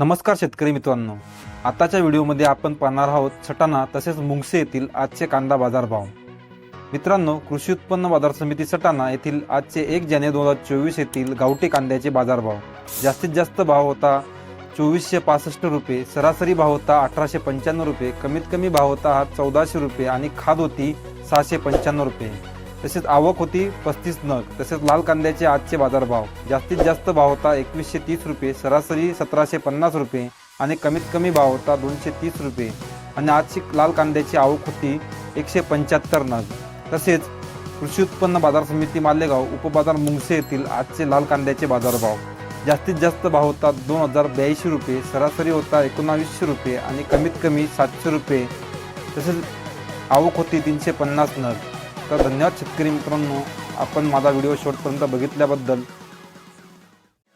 नमस्कार शेतकरी मित्रांनो. आताच्या व्हिडिओमध्ये आपण पाहणार आहोत सटाणा तसेच मुंगसे येथील आजचे कांदा बाजारभाव. मित्रांनो कृषी उत्पन्न बाजार समिती सटाणा येथील आजचे एक जानेवारी दोन हजार चोवीस येथील गावठी कांद्याचे बाजारभाव. जास्तीत जास्त भाव होता चोवीसशे पासष्ट रुपये सरासरी भाव होता अठराशे पंच्याण्णव रुपये कमीत कमी भाव होता हा चौदाशे रुपये आणि खाद होती सहाशे पंच्याण्णव रुपये. तसेच आवक होती पस्तीस नग. तसेच लाल कांद्याचे आजचे बाजारभाव. जास्तीत जास्त भाव होता एकवीसशे तीस रुपये सरासरी सतराशे पन्नास रुपये आणि कमीत कमी भाव होता दोनशे तीस रुपये. आणि आजची लाल कांद्याची आवक होती एकशे पंच्याहत्तर नग. तसेच कृषी उत्पन्न बाजार समिती मालेगाव उपबाजार मुंगसे येथील आजचे लाल कांद्याचे बाजारभाव. जास्तीत जास्त भाव होता दोन हजार ब्याऐंशी रुपये सरासरी होता एकोणावीसशे रुपये आणि कमीत कमी सातशे रुपये. तसेच आवक होती तीनशे पन्नास नग. तर धन्यवाद शेतकरी मित्रांनो. आपण माझा व्हिडिओ शेवटपर्यंत बघितल्याबद्दल.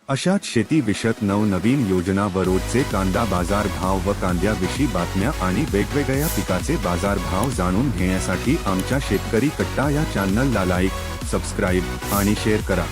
अशाच शेतीविषयक नवनवीन योजना व रोजचे कांदा बाजार भाव व कांद्याविषयी बातम्या आणि वेगवेगळ्या पिकाचे बाजार भाव जाणून घेण्यासाठी आमच्या शेतकरी कट्टा या चॅनलला लाईक सबस्क्राईब आणि शेअर करा.